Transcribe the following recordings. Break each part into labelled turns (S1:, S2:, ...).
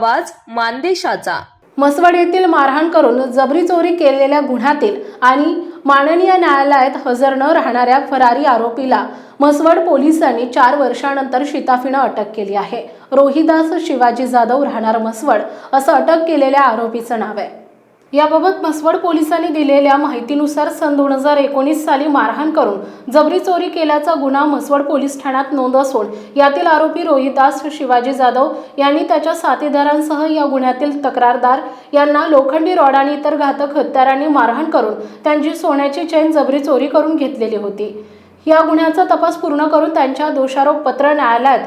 S1: आवाज मानदेशाचा.
S2: मसवड येथील मारहाण करून जबरी चोरी केलेल्या गुन्ह्यातील आणि माननीय न्यायालयात हजर न राहणाऱ्या फरारी आरोपीला मसवड पोलिसांनी चार वर्षानंतर शिताफीनं अटक केली आहे. रोहिदास शिवाजी जाधव राहणार मसवड असं अटक केलेल्या आरोपीचं नाव आहे. याबाबत मसवड पोलिसांनी दिलेल्या माहितीनुसार सन दोन हजार एकोणीस साली मारहाण करून जबरी चोरी केल्याचा गुन्हा मसवड पोलीस ठाण्यात नोंद असून यातील आरोपी रोहिदास शिवाजी जाधव यांनी त्याच्या साथीदारांसह या गुन्ह्यातील तक्रारदार यांना लोखंडी रॉड आणि इतर घातक हत्यारांनी मारहाण करून त्यांची सोन्याची चेन जबरी चोरी करून घेतलेली होती. या गुन्ह्याचा तपास पूर्ण करून त्यांच्या दोषारोप पत्र न्यायालयात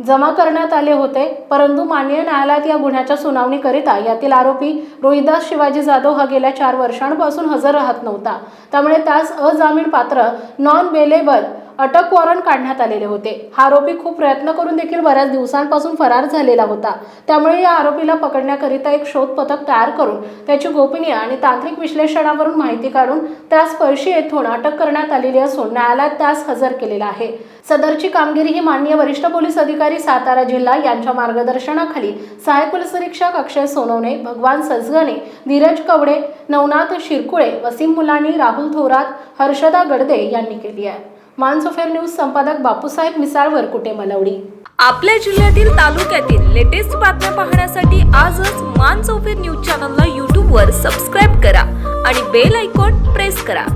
S2: जमा करण्यात आले होते परंतु माननीय न्यायालयात या गुन्ह्याच्या सुनावणीकरिता यातील आरोपी रोहिदास शिवाजी जाधव हा गेल्या चार वर्षांपासून हजर राहत नव्हता. त्यामुळे त्यास अजामीन पात्र नॉन बेलेबल अटक वॉरंट काढण्यात आलेले होते. हा आरोपी खूप प्रयत्न करून देखील बऱ्याच दिवसांपासून फरार झालेला होता. त्यामुळे या आरोपीला पकडण्याकरिता एक शोध पथक तयार करून त्याची गोपनीय आणि तांत्रिक विश्लेषणावरून माहिती काढून त्यास पळशी येथून अटक करण्यात आलेली असून न्यायालयात त्यास हजर केलेला आहे. सदरची कामगिरी ही माननीय वरिष्ठ पोलीस अधिकारी सातारा जिल्हा यांच्या मार्गदर्शनाखाली सहाय्यक पोलीस निरीक्षक अक्षय सोनवणे भगवान सजगणे धीरज कवडे नवनाथ शिरकुळे वसीम मुलानी राहुल थोरात हर्षदा गडदे यांनी केली आहे. मानसोफेर न्यूज संपादक बापूसाहेब मिसाळ वरकुटे मलवडी?
S1: आपल्या जिल्ह्यातील तालुक्यातील लेटेस्ट बातम्या पाहण्यासाठी आजच मान चौफेर न्यूज चॅनलला यूट्यूबवर सबस्क्राईब करा आणि बेल आयकॉन प्रेस करा.